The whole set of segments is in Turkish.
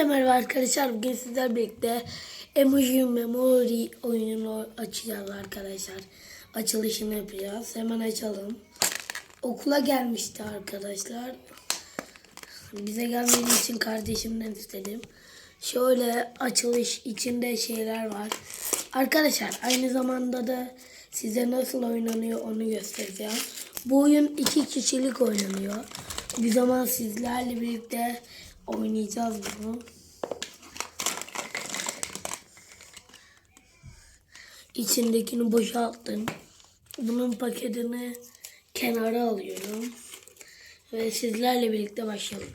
Hepinize merhaba arkadaşlar. Bugün sizlerle birlikte Emoji Memory oyununu açacağız arkadaşlar. Açılışını yapacağız. Hemen açalım. Okula gelmişti arkadaşlar. Bize gelmediği için kardeşimden istedim. Şöyle açılış içinde şeyler var. Arkadaşlar aynı zamanda da size nasıl oynanıyor onu göstereceğim. Bu oyun iki kişilik oynanıyor. Bir zaman sizlerle birlikte oynayacağız bunu. İçindekini boşalttım. Bunun paketini kenara alıyorum. Ve sizlerle birlikte başlayalım.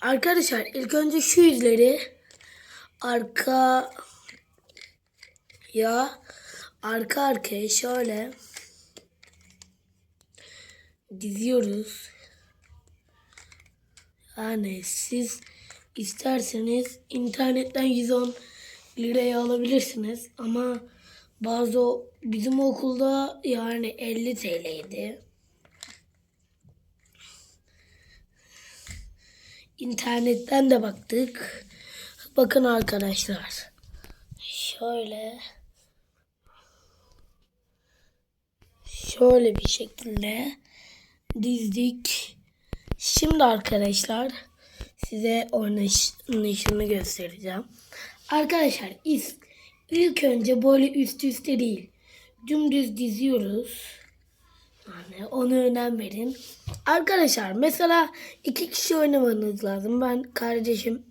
Arkadaşlar ilk önce şu yüzleri arka ya arka arkaya şöyle diziyoruz. Yani siz isterseniz internetten 110 liraya alabilirsiniz ama bazı bizim okulda yani 50 TL'ydi. İnternetten de baktık. Bakın arkadaşlar. Şöyle şöyle bir şekilde dizdik. Şimdi arkadaşlar size oynayışını göstereceğim. Arkadaşlar is- ilk önce böyle üst üste değil. Dümdüz diziyoruz. Yani ona önem verin. Arkadaşlar mesela iki kişi oynamanız lazım. Ben kardeşim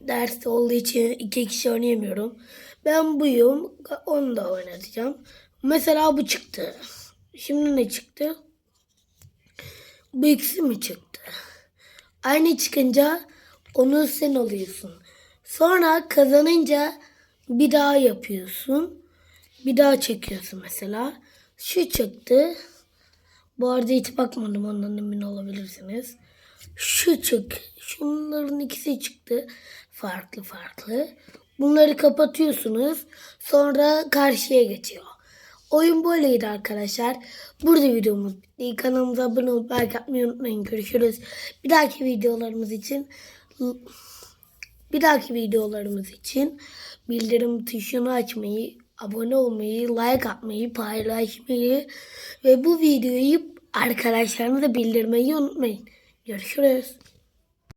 ders olduğu için iki kişi oynayamıyorum. Ben buyum. Onu da oynatacağım. Mesela bu çıktı. Şimdi ne çıktı? Bu ikisi mi çıktı? Aynı çıkınca onu sen alıyorsun. Sonra kazanınca bir daha yapıyorsun. Bir daha çekiyorsun mesela. Şu çıktı. Bu arada hiç bakmadım ondan emin olabilirsiniz. Şu çık. Şunların ikisi çıktı. Farklı farklı. Bunları kapatıyorsunuz. Sonra karşıya geçiyor. Oyun böyleydi arkadaşlar. Burada videomuz bitti. Kanalımıza abone olup like atmayı unutmayın. Görüşürüz. Bir dahaki videolarımız için bir dahaki videolarımız için bildirim tuşunu açmayı, abone olmayı, like atmayı, paylaşmayı ve bu videoyu arkadaşlarınıza bildirmeyi unutmayın. Görüşürüz.